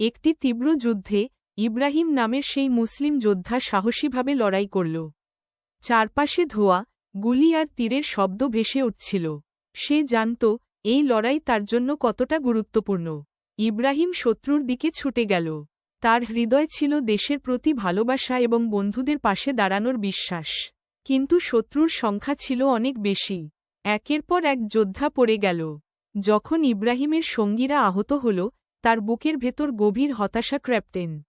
একটি তীব্র যুদ্ধে ইব্রাহিম নামের সেই মুসলিম যোদ্ধা সাহসীভাবে লড়াই করল। চারপাশে ধোয়া, গুলি আর তীরের শব্দ ভেসে উঠছিল। সে জানত, এই লড়াই তার জন্য কতটা গুরুত্বপূর্ণ। ইব্রাহিম শত্রুর দিকে ছুটে গেল। তার হৃদয় ছিল দেশের প্রতি ভালোবাসা এবং বন্ধুদের পাশে দাঁড়ানোর বিশ্বাস। কিন্তু শত্রুর সংখ্যা ছিল অনেক বেশি। একের পর এক যোদ্ধা পড়ে গেল। যখন ইব্রাহিমের সঙ্গীরা আহত হল তার বুকের ভেতর গভীর হতাশা ক্র্যাপ্টেন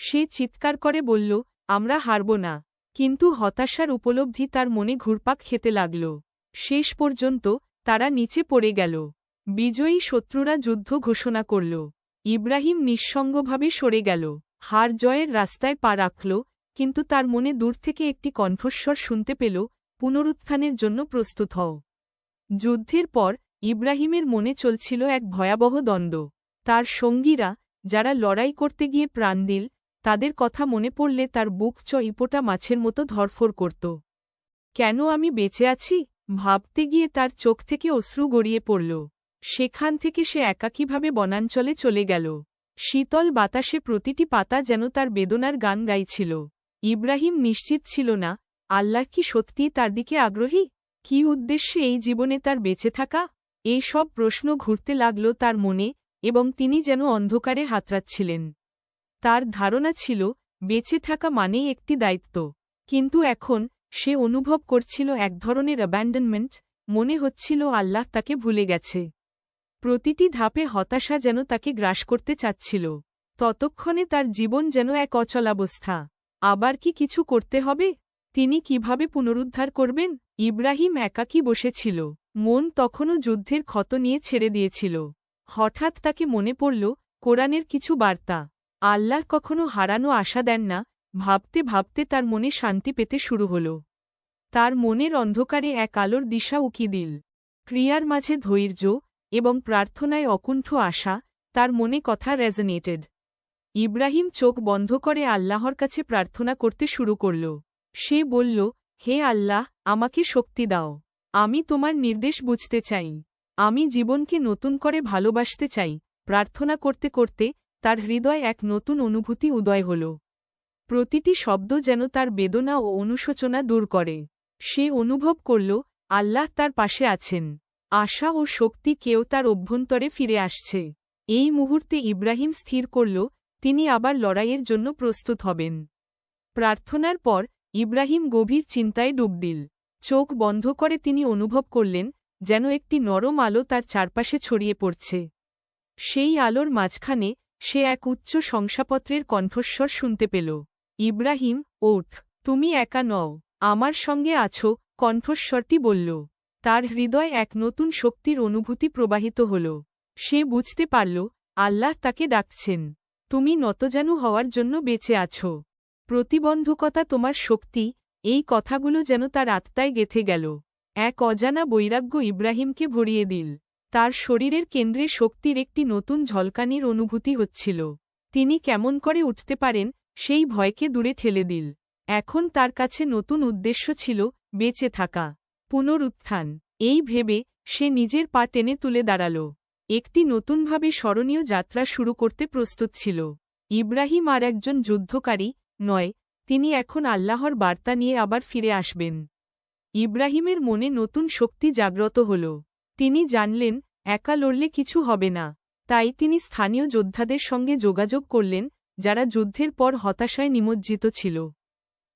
সে চিৎকার করে বলল, আমরা হারব না। কিন্তু হতাশার উপলব্ধি তার মনে ঘুরপাক খেতে লাগল। শেষ পর্যন্ত তারা নিচে পড়ে গেল। বিজয়ী শত্রুরা যুদ্ধ ঘোষণা করল। ইব্রাহিম নিঃসঙ্গভাবে সরে গেল। হার জয়ের রাস্তায় পা রাখল, কিন্তু তার মনে দূর থেকে একটি কণ্ঠস্বর শুনতে পেল, পুনরুত্থানের জন্য প্রস্তুত হও। যুদ্ধের পর ইব্রাহিমের মনে চলছিল এক ভয়াবহ দ্বন্দ্ব। তার সঙ্গীরা, যারা লড়াই করতে গিয়ে প্রাণ দিল, তাদের কথা মনে পড়লে তার বুক চ ইপোটা মাছের মতো ধরফর করত। কেন আমি বেঁচে আছি? ভাবতে গিয়ে তার চোখ থেকে অশ্রু গড়িয়ে পড়ল। সেখান থেকে সে একাকীভাবে বনাঞ্চলে চলে গেল? শীতল বাতাসে প্রতিটি পাতা যেন তার বেদনার গান গাইছিল। ইব্রাহিম নিশ্চিত ছিল না, আল্লাহ কি সত্যিই তার দিকে আগ্রহী? কি উদ্দেশ্যে এই জীবনে তার বেঁচে থাকা? এই সব প্রশ্ন ঘুরতে লাগল তার মনে এবং তিনি যেন অন্ধকারে হাতরাচ্ছিলেন তার ধারণা ছিল, বেঁচে থাকা মানেই একটি দায়িত্ব। কিন্তু এখন সে অনুভব করছিল এক ধরনের অ্যাব্যান্ডনমেন্ট মনে হচ্ছিল আল্লাহ তাকে ভুলে গেছে। প্রতিটি ধাপে হতাশা যেন তাকে গ্রাস করতে চাচ্ছিল। ততক্ষণে তার জীবন যেন এক অচলাবস্থা। আবার কি কিছু করতে হবে? তিনি কীভাবে পুনরুদ্ধার করবেন? ইব্রাহিম একাকী বসেছিল। মন তখনও যুদ্ধের ক্ষত নিয়ে ছেড়ে দিয়েছিল। হঠাৎ তাকে মনে পড়ল, কোরআনের কিছু বার্তা। আল্লাহ কখনো হারানো আশা দেন না, ভাবতে ভাবতে তার মনে শান্তি পেতে শুরু হল। তার মনের অন্ধকারে এক আলোর দিশা উকি দিল। ক্রিয়ার মাঝে ধৈর্য এবং প্রার্থনায় অকুণ্ঠ আশা, তার মনে কথা রেজনেটেড ইব্রাহিম চোখ বন্ধ করে আল্লাহর কাছে প্রার্থনা করতে শুরু করল। সে বলল, হে আল্লাহ, আমাকে শক্তি দাও। আমি তোমার নির্দেশ বুঝতে চাই। আমি জীবনকে নতুন করে ভালোবাসতে চাই, প্রার্থনা করতে করতে তার হৃদয় এক নতুন অনুভূতি উদয় হল। প্রতিটি শব্দ যেন তার বেদনা ও অনুশোচনা দূর করে। সে অনুভব করল, আল্লাহ তার পাশে আছেন। আশা ও শক্তি কেউ তার অভ্যন্তরে ফিরে আসছে। এই মুহূর্তে ইব্রাহিম স্থির করল, তিনি আবার লড়াইয়ের জন্য প্রস্তুত হবেন। প্রার্থনার পর ইব্রাহিম গভীর চিন্তায় ডুব দিল। চোখ বন্ধ করে তিনি অনুভব করলেন যেন একটি নরম আলো তার চারপাশে ছড়িয়ে পড়ছে। সেই আলোর মাঝখানে সে এক উচ্চ শংসাপত্রের কণ্ঠস্বর শুনতে পেল। ইব্রাহিম, ওঠ, তুমি একা নও, আমার সঙ্গে আছো, কণ্ঠস্বরটি বলল। তার হৃদয় এক নতুন শক্তির অনুভূতি প্রবাহিত হল। সে বুঝতে পারল, আল্লাহ তাকে ডাকছেন। তুমি নতজানু হওয়ার জন্য বেঁচে আছো। প্রতিবন্ধকতা তোমার শক্তি, এই কথাগুলো যেন তার আত্মায় গেথে গেল। এক অজানা বৈরাগ্য ইব্রাহিমকে ভরিয়ে দিল। তার শরীরের কেন্দ্রে শক্তির একটি নতুন ঝলকানির অনুভূতি হচ্ছিল। তিনি কেমন করে উঠতে পারেন, সেই ভয়কে দূরে ঠেলে দিল। এখন তার কাছে নতুন উদ্দেশ্য ছিল বেঁচে থাকা, পুনরুত্থান। এই ভেবে সে নিজের পা টেনে তুলে দাঁড়াল। একটি নতুনভাবে স্মরণীয় যাত্রা শুরু করতে প্রস্তুত ছিল। ইব্রাহিম আর একজন যুদ্ধকারী, নয়, তিনি এখন আল্লাহর বার্তা নিয়ে আবার ফিরে আসবেন। ইব্রাহিমের মনে নতুন শক্তি জাগ্রত হল। তিনি জানলেন, একা লড়লে কিছু হবে না। তাই তিনি স্থানীয় যোদ্ধাদের সঙ্গে যোগাযোগ করলেন, যারা যুদ্ধের পর হতাশায় নিমজ্জিত ছিল।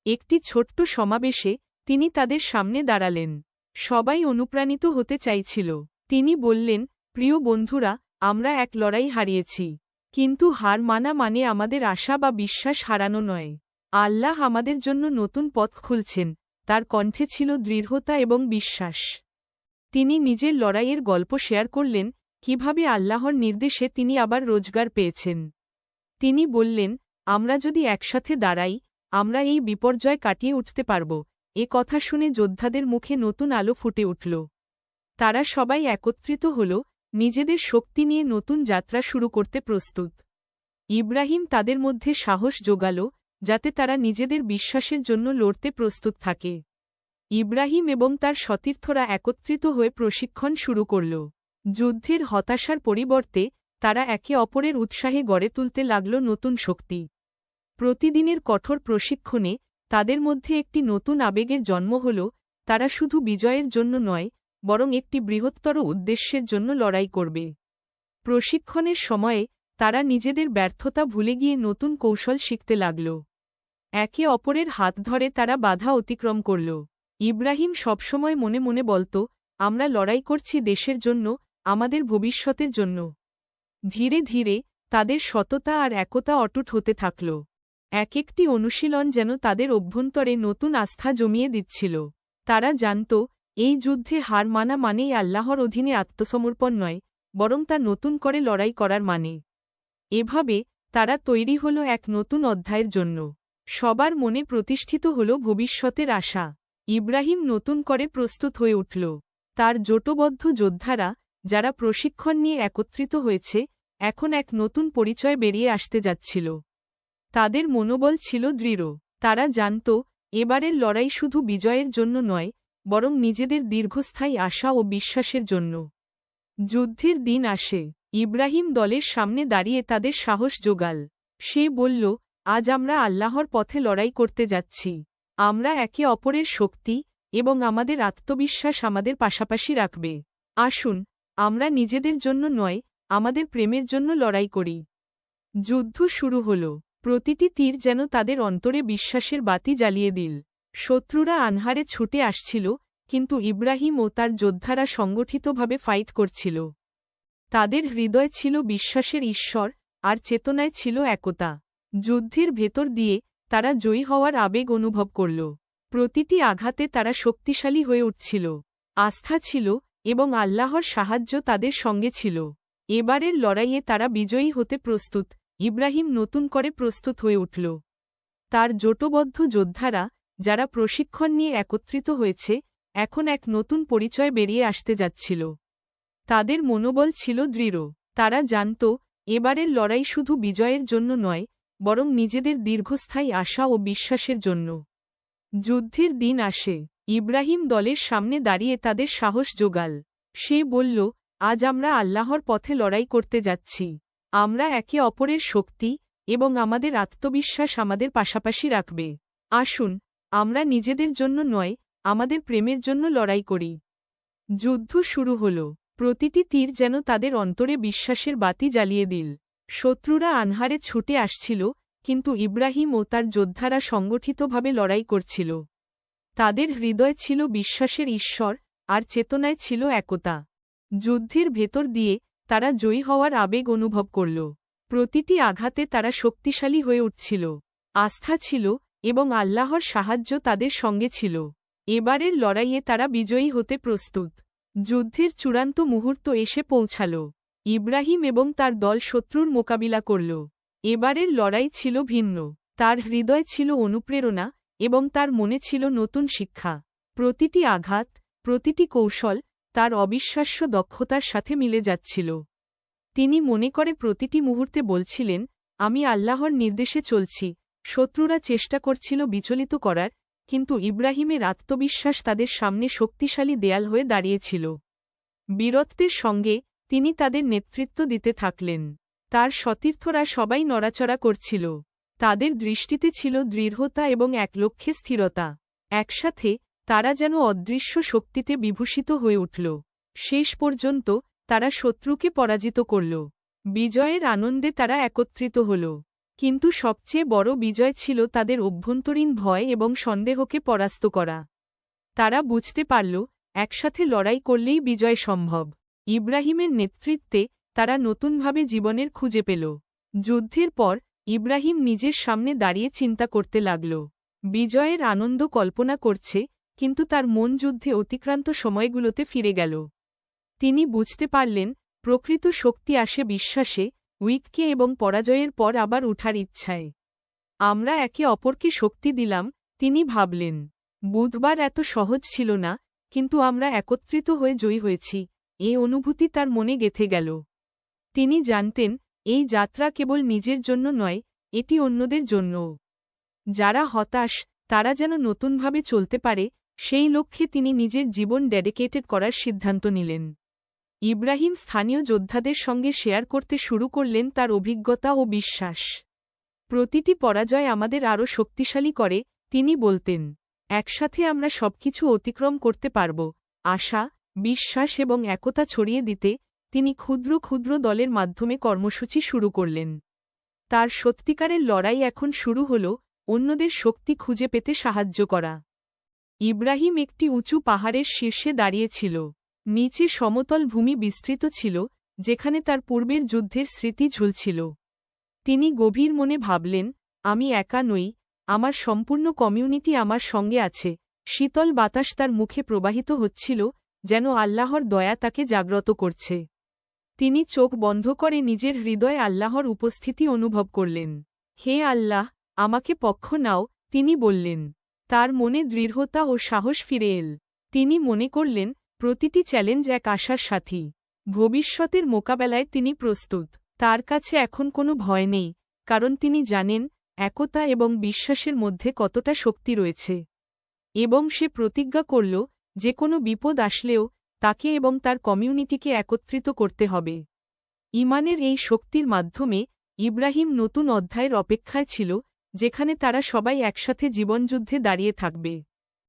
একটি ছোট্ট সমাবেশে তিনি তাদের সামনে দাঁড়ালেন। সবাই অনুপ্রাণিত হতে চাইছিল। তিনি বললেন, প্রিয় বন্ধুরা, আমরা এক লড়াই হারিয়েছি। কিন্তু হার মানা মানে আমাদের আশা বা বিশ্বাস হারানো নয়। আল্লাহ আমাদের জন্য নতুন পথ খুলছেন। তার কণ্ঠে ছিল দৃঢ়তা এবং বিশ্বাস। তিনি নিজের লড়াইয়ের গল্প শেয়ার করলেন, কীভাবে আল্লাহর নির্দেশে তিনি আবার রোজগার পেয়েছেন। তিনি বললেন, আমরা যদি একসাথে দাঁড়াই, আমরা এই বিপর্যয় কাটিয়ে উঠতে পারব। এ কথা শুনে যোদ্ধাদের মুখে নতুন আলো ফুটে উঠল। তারা সবাই একত্রিত হল, নিজেদের শক্তি নিয়ে নতুন যাত্রা শুরু করতে প্রস্তুত। ইব্রাহিম তাদের মধ্যে সাহস যোগাল যাতে তারা নিজেদের বিশ্বাসের জন্য লড়তে প্রস্তুত থাকে। ইব্রাহিম এবং তার সতীর্থরা একত্রিত হয়ে প্রশিক্ষণ শুরু করল। যুদ্ধের হতাশার পরিবর্তে তারা একে অপরের উৎসাহে গড়ে তুলতে লাগল নতুন শক্তি। প্রতিদিনের কঠোর প্রশিক্ষণে তাদের মধ্যে একটি নতুন আবেগের জন্ম হল, তারা শুধু বিজয়ের জন্য নয়, বরং একটি বৃহত্তর উদ্দেশ্যের জন্য লড়াই করবে। প্রশিক্ষণের সময়ে তারা নিজেদের ব্যর্থতা ভুলে গিয়ে নতুন কৌশল শিখতে লাগল। একে অপরের হাত ধরে তারা বাধা অতিক্রম করল। ইব্রাহিম সবসময় মনে মনে বলত, আমরা লড়াই করছি দেশের জন্য, আমাদের ভবিষ্যতের জন্য। ধীরে ধীরে তাদের সততা আর একতা অটুট হতে থাকল। এক একটি অনুশীলন যেন তাদের অভ্যন্তরে নতুন আস্থা জমিয়ে দিচ্ছিল। তারা জানত, এই যুদ্ধে হার মানা মানেই আল্লাহর অধীনে আত্মসমর্পণ নয়, বরং তা নতুন করে লড়াই করার মানে। এভাবে তারা তৈরি হল এক নতুন অধ্যায়ের জন্য। সবার মনে প্রতিষ্ঠিত হল ভবিষ্যতের আশা। ইব্রাহিম নতুন করে প্রস্তুত হয়ে উঠল। তার জোটবদ্ধ যোদ্ধারা, যারা প্রশিক্ষণ নিয়ে একত্রিত হয়েছে, এখন এক নতুন পরিচয় বেরিয়ে আসতে যাচ্ছিল। তাদের মনোবল ছিল দৃঢ়। তারা জানত, এবারের লড়াই শুধু বিজয়ের জন্য নয়, বরং নিজেদের দীর্ঘস্থায়ী আশা ও বিশ্বাসের জন্য। যুদ্ধের দিন আসে। ইব্রাহিম দলের সামনে দাঁড়িয়ে তাদের সাহস জোগাল সে বলল, আজ আমরা আল্লাহর পথে লড়াই করতে যাচ্ছি। আমরা একে অপরের শক্তি এবং আমাদের আত্মবিশ্বাস আমাদের পাশাপাশি রাখবে। আসুন, আমরা নিজেদের জন্য নয়, আমাদের প্রেমের জন্য লড়াই করি। যুদ্ধ শুরু হল। প্রতিটি তীর যেন তাদের অন্তরে বিশ্বাসের বাতি জ্বালিয়ে দিল। শত্রুরা আনহারে ছুটে আসছিল, কিন্তু ইব্রাহিম ও তার যোদ্ধারা সংগঠিতভাবে ফাইট করছিল। তাদের হৃদয় ছিল বিশ্বাসের ঈশ্বর, আর চেতনায় ছিল একতা। যুদ্ধের ভেতর দিয়ে তারা জয়ী হওয়ার আবেগ অনুভব করল। প্রতিটি আঘাতে তারা শক্তিশালী হয়ে উঠছিল। আস্থা ছিল এবং আল্লাহর সাহায্য তাদের সঙ্গে ছিল। এবারের লড়াইয়ে তারা বিজয়ী হতে প্রস্তুত, ইব্রাহিম নতুন করে প্রস্তুত হয়ে উঠল। তার জোটবদ্ধ যোদ্ধারা, যারা প্রশিক্ষণ নিয়ে একত্রিত হয়েছে, এখন এক নতুন পরিচয় বেরিয়ে আসতে যাচ্ছিল। তাদের মনোবল ছিল দৃঢ়। তারা জানত, এবারের লড়াই শুধু বিজয়ের জন্য নয়, বরং নিজেদের দীর্ঘস্থায়ী আশা ও বিশ্বাসের জন্য। যুদ্ধের দিন আসে, ইব্রাহিম দলের সামনে দাঁড়িয়ে তাদের সাহস জোগাল সে বলল, আজ আমরা আল্লাহর পথে লড়াই করতে যাচ্ছি। আমরা একে অপরের শক্তি এবং আমাদের আত্মবিশ্বাস আমাদের পাশাপাশি রাখবে। আসুন, আমরা নিজেদের জন্য নয়, আমাদের প্রেমের জন্য লড়াই করি। যুদ্ধ শুরু হল। প্রতিটি তীর যেন তাদের অন্তরে বিশ্বাসের বাতি জ্বালিয়ে দিল। শত্রুরা আনহারে ছুটে আসছিল, কিন্তু ইব্রাহিম ও তার যোদ্ধারা সংগঠিতভাবে লড়াই করছিল। তাদের হৃদয় ছিল বিশ্বাসের ঈশ্বর, আর চেতনায় ছিল একতা। যুদ্ধের ভেতর দিয়ে তারা জয়ী হওয়ার আবেগ অনুভব করল। প্রতিটি আঘাতে তারা শক্তিশালী হয়ে উঠছিল। আস্থা ছিল এবং আল্লাহর সাহায্য তাদের সঙ্গে ছিল। এবারের লড়াইয়ে তারা বিজয়ী হতে প্রস্তুত। যুদ্ধের চূড়ান্ত মুহূর্ত এসে পৌঁছাল। ইব্রাহিম এবং তার দল শত্রুর মোকাবিলা করল। এবারের লড়াই ছিল ভিন্ন। তার হৃদয় ছিল অনুপ্রেরণা এবং তার মনে ছিল নতুন শিক্ষা। প্রতিটি আঘাত, প্রতিটি কৌশল তার অবিশ্বাস্য দক্ষতার সাথে মিলে যাচ্ছিল। তিনি মনে করে প্রতিটি মুহূর্তে বলছিলেন, আমি আল্লাহর নির্দেশে চলছি। শত্রুরা চেষ্টা করছিল বিচলিত করার কিন্তু ইব্রাহিমের আত্মবিশ্বাস তাদের সামনে শক্তিশালী দেয়াল হয়ে দাঁড়িয়েছিল। বীরত্বের সঙ্গে তিনি তাদের নেতৃত্ব দিতে থাকলেন। তার সতীর্থরা সবাই নড়াচড়া করছিল। তাদের দৃষ্টিতে ছিল দৃঢ়তা এবং এক লক্ষ্যে স্থিরতা। একসাথে তারা যেন অদৃশ্য শক্তিতে বিভূষিত হয়ে উঠল। শেষ পর্যন্ত তারা শত্রুকে পরাজিত করল। বিজয়ের আনন্দে তারা একত্রিত হল। কিন্তু সবচেয়ে বড় বিজয় ছিল তাদের অভ্যন্তরীণ ভয় এবং সন্দেহকে পরাস্ত করা। তারা বুঝতে পারল, একসাথে লড়াই করলেই বিজয় সম্ভব। ইব্রাহিমের নেতৃত্বে তারা নতুনভাবে জীবনের খুঁজে পেল। যুদ্ধের পর ইব্রাহিম নিজের সামনে দাঁড়িয়ে চিন্তা করতে লাগল। বিজয়ের আনন্দ কল্পনা করছে, কিন্তু তার মন যুদ্ধে অতিক্রান্ত সময়গুলোতে ফিরে গেল। তিনি বুঝতে পারলেন, প্রকৃত শক্তি আসে বিশ্বাসে উইককে এবং পরাজয়ের পর আবার উঠার ইচ্ছায়। আমরা একে অপরকে শক্তি দিলাম, তিনি ভাবলেন, বুধবার এত সহজ ছিল না, কিন্তু আমরা একত্রিত হয়ে জয়ী হয়েছি, এ অনুভূতি তার মনে গেথে গেল। তিনি জানতেন, এই যাত্রা কেবল নিজের জন্য নয়, এটি অন্যদের জন্যও। যারা হতাশ, তারা যেন নতুনভাবে চলতে পারে, সেই লক্ষ্যে তিনি নিজের জীবন ডেডিকেটেড করার সিদ্ধান্ত নিলেন। ইব্রাহিম স্থানীয় যোদ্ধাদের সঙ্গে শেয়ার করতে শুরু করলেন তার অভিজ্ঞতা ও বিশ্বাস। প্রতিটি পরাজয় আমাদের আরও শক্তিশালী করে, তিনি বলতেন, একসাথে আমরা সবকিছু অতিক্রম করতে পারব। আশা, বিশ্বাস এবং একতা ছড়িয়ে দিতে তিনি ক্ষুদ্র ক্ষুদ্র দলের মাধ্যমে কর্মসূচি শুরু করলেন। তার সত্যিকারের লড়াই এখন শুরু হল, অন্যদের শক্তি খুঁজে পেতে সাহায্য করা। ইব্রাহিম একটি উঁচু পাহাড়ের শীর্ষে দাঁড়িয়েছিল নিচে সমতল ভূমি বিস্তৃত ছিল, যেখানে তার পূর্বের যুদ্ধের স্মৃতি ঝুলছিল। তিনি গভীর মনে ভাবলেন, আমি একা নই, আমার সম্পূর্ণ কমিউনিটি আমার সঙ্গে আছে, শীতল বাতাস তার মুখে প্রবাহিত হচ্ছিল, যেন আল্লাহর দয়া তাকে জাগ্রত করছে। তিনি চোখ বন্ধ করে নিজের হৃদয়ে আল্লাহর উপস্থিতি অনুভব করলেন। হে আল্লাহ, আমাকে পক্ষ নাও, তিনি বললেন। তার মনে দৃঢ়তা ও সাহস ফিরে এল। তিনি মনে করলেন প্রতিটি চ্যালেঞ্জ এক আশার সাথী। ভবিষ্যতের মোকাবেলায় তিনি প্রস্তুত। তার কাছে এখন কোনো ভয় নেই, কারণ তিনি জানেন, একতা এবং বিশ্বাসের মধ্যে কতটা শক্তি রয়েছে। এবং সে প্রতিজ্ঞা করল, যে কোনো বিপদ আসলেও, তাকে এবং তার কমিউনিটিকে একত্রিত করতে হবে। ইমানের এই শক্তির মাধ্যমে, ইব্রাহিম নতুন অধ্যায়ের অপেক্ষায় ছিল, যেখানে তারা সবাই একসাথে জীবনযুদ্ধে দাঁড়িয়ে থাকবে।